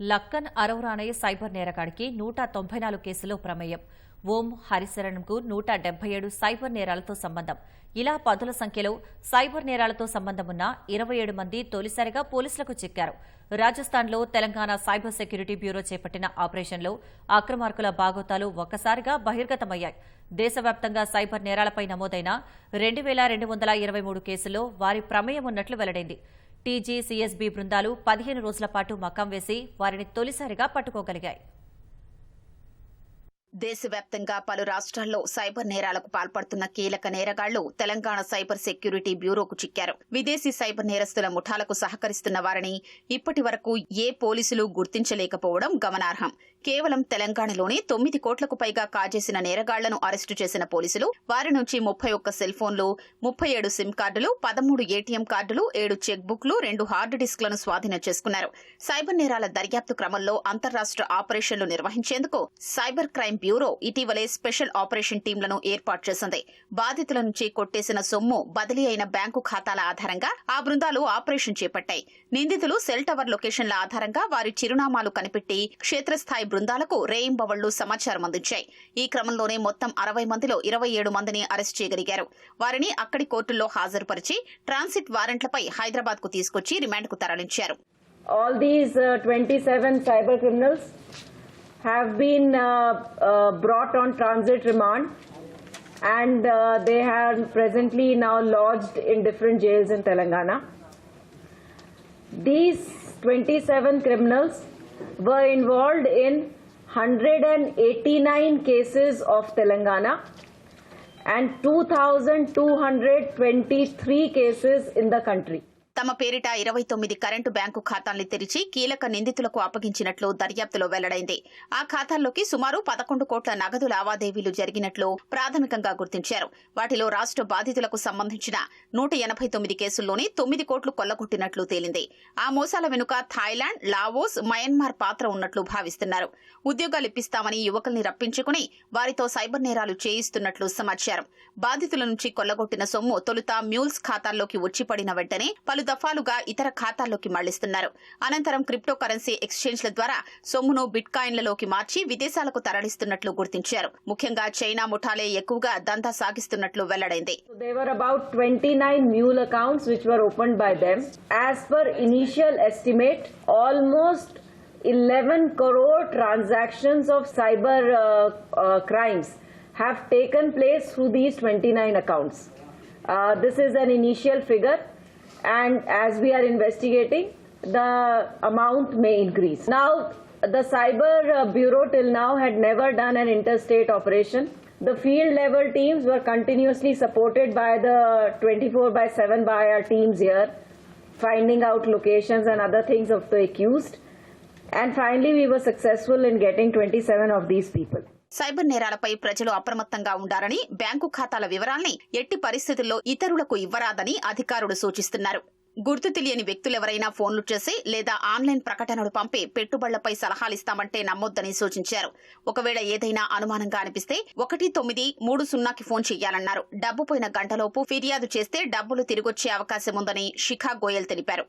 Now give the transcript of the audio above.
Lakhan అరౌరానే cyber నేరగాడికి నూట తొంభై నాలుగు కేసులో ప్రమేయం. ఓం హరిశరణ్కు నూట డెబ్బై ఏడు సైబర్ నేరాలతో సంబంధం. ఇలా పదుల సంఖ్యలో సైబర్ నేరాలతో సంబంధం ఉన్న ఇరవై ఏడు మంది తొలిసారిగా పోలీసులకు చిక్కారు. రాజస్థాన్లో తెలంగాణ సైబర్ సెక్యూరిటీ బ్యూరో చేపట్టిన ఆపరేషన్లో అక్రమార్కుల బాగోతాలు ఒక్కసారిగా బహిర్గతమయ్యాయి. దేశవ్యాప్తంగా సైబర్ నేరాలపై నమోదైన రెండు వేల రెండు వందల ఇరవై మూడు కేసుల్లో వారి ప్రమేయం ఉన్నట్లు వెల్లడైంది. టీజీ సీఎస్బీ బృందాలు పదిహేను రోజుల పాటు మకం వేసి వారిని తొలిసారిగా పట్టుకోగలిగాయి. దేశవ్యాప్తంగా పలు రాష్ట్రాల్లో సైబర్ నేరాలకు పాల్పడుతున్న కీలక నేరగాళ్ళు తెలంగాణ సైబర్ సెక్యూరిటీ బ్యూరోకు చిక్కారు. విదేశీ సైబర్ నేరస్తుల ముఠాలకు సహకరిస్తున్న వారిని ఇప్పటి వరకు ఏ పోలీసులు గుర్తించలేకపోవడం గమనార్హం. కేవలం తెలంగాణలోనే తొమ్మిది కోట్లకు పైగా కాజేసిన నేరగాళ్ళను అరెస్టు చేసిన పోలీసులు వారి నుంచి ముప్పై ఒక్క సెల్ ఫోన్లు ముప్పై ఏడు సిమ్ కార్డులు పదమూడు ఏటీఎం కార్డులు ఏడు చెక్ బుక్లు రెండు హార్డ్ డిస్క్లను స్వాధీనం చేసుకున్నారు. సైబర్ నేరాల దర్యాప్తు క్రమంలో అంతర్రాష్ట్ర ఆపరేషన్లు నిర్వహించేందుకు సైబర్ క్రైమ్ బ్యూరో ఇటీవలే స్పెషల్ ఆపరేషన్ టీంలను ఏర్పాటు చేసింది. బాధితుల నుంచి కొట్టేసిన సొమ్ము బదిలీ అయిన బ్యాంకు ఖాతాల ఆధారంగా ఆ బృందాలు ఆపరేషన్ చేపట్టాయి. నిందితులు సెల్ టవర్ లొకేషన్ల ఆధారంగా వారి చిరునామాలు కనిపెట్టి క్షేత్రస్థాయి బృందాలకు రేయింబవళ్ళు సమాచారం అందించాయి. ఈ క్రమంలోనే మొత్తం అరవై మందిలో ఇరవై ఏడు మందిని అరెస్ట్ చేయగలిగారు. వారిని అక్కడి కోర్టుల్లో హాజరుపరిచి ట్రాన్సిట్ వారెంట్లపై హైదరాబాద్కు తీసుకొచ్చి రిమాండ్కు తరలించారు. All these uh, 27 cyber criminals have been uh, uh, brought on transit remand and uh, they are presently now lodged in different jails in Telangana. These 27 criminals were involved in 189 cases of Telangana and 2,223 cases in the country. తమ పేరిట ఇరవై తొమ్మిది current bank ఖాతాల్ని తెరిచి కీలక నిందితులకు అప్పగించినట్లు దర్యాప్తులో వెల్లడైంది. ఆ ఖాతాల్లోకి సుమారు పదకొండు కోట్ల నగదు లావాదేవీలు జరిగినట్లు ప్రాథమికంగా గుర్తించారు. వాటిలో రాష్ట్ర బాధితులకు సంబంధించిన నూట ఎనభై తొమ్మిది కేసుల్లోనే తొమ్మిది కోట్లు కొల్లగొట్టినట్లు తేలింది. ఆ మోసాల వెనుక థాయిలాండ్ లావోస్ మయన్మార్ పాత్ర ఉన్నట్లు భావిస్తున్నారు. ఉద్యోగాలు ఇప్పిస్తామని యువకుల్ని రప్పించుకుని వారితో సైబర్ నేరాలు చేయిస్తున్నట్లు సమాచారం. బాధితుల నుంచి కొల్లగొట్టిన సొమ్ము తొలుత మ్యూల్స్ ఖాతాల్లోకి వచ్చిపడిన వెంటనే పలు దఫాలుగా ఇతర ఖాతాల్లోకి మళ్ళిస్తున్నారు అనంతరం క్రిప్టో కరెన్సీ ఎక్స్చేంజ్ల ద్వారా సొమ్మును బిట్ కాయిన్లలోకి మార్చి విదేశాలకు తరలిస్తున్నట్లు గుర్తించారు ముఖ్యంగా చైనా ముఠాలే ఎక్కువగా దంత సాగిస్తున్నట్లు వెల్లడైంది almost 11 crore transactions of cyber uh, uh, crimes have taken place through these 29 accounts. Uh, this is an initial figure. And as we are investigating, the amount may increase. Now, the Cyber uh, Bureau till now had never done an interstate operation. The field level teams were continuously supported by the 24 by 7 by our teams here, finding out locations and other things of the accused. And finally, we were successful in getting 27 of these people. Cyber నేరాలపై ప్రజలు అప్రమత్తంగా ఉండాలని bank ఖాతాల వివరాల్ని ఎట్టి పరిస్థితుల్లో ఇతరులకు ఇవ్వరాదని అధికారులు సూచిస్తున్నారు. గుర్తు తెలియని వ్యక్తులెవరైనా ఫోన్లు చేసి లేదా ఆన్లైన్ ప్రకటనలు పంపి పెట్టుబడులపై సలహాలిస్తామంటే నమ్మొద్దని సూచించారు. ఒకవేళ ఏదైనా అనుమానంగా అనిపిస్తే ఒకటి తొమ్మిది మూడు సున్నాకి ఫోన్ చేయాలన్నారు. డబ్బు పోయిన గంటలోపు ఫిర్యాదు చేస్తే డబ్బులు తిరిగొచ్చే అవకాశం ఉందని శిఖా గోయల్ తెలిపారు.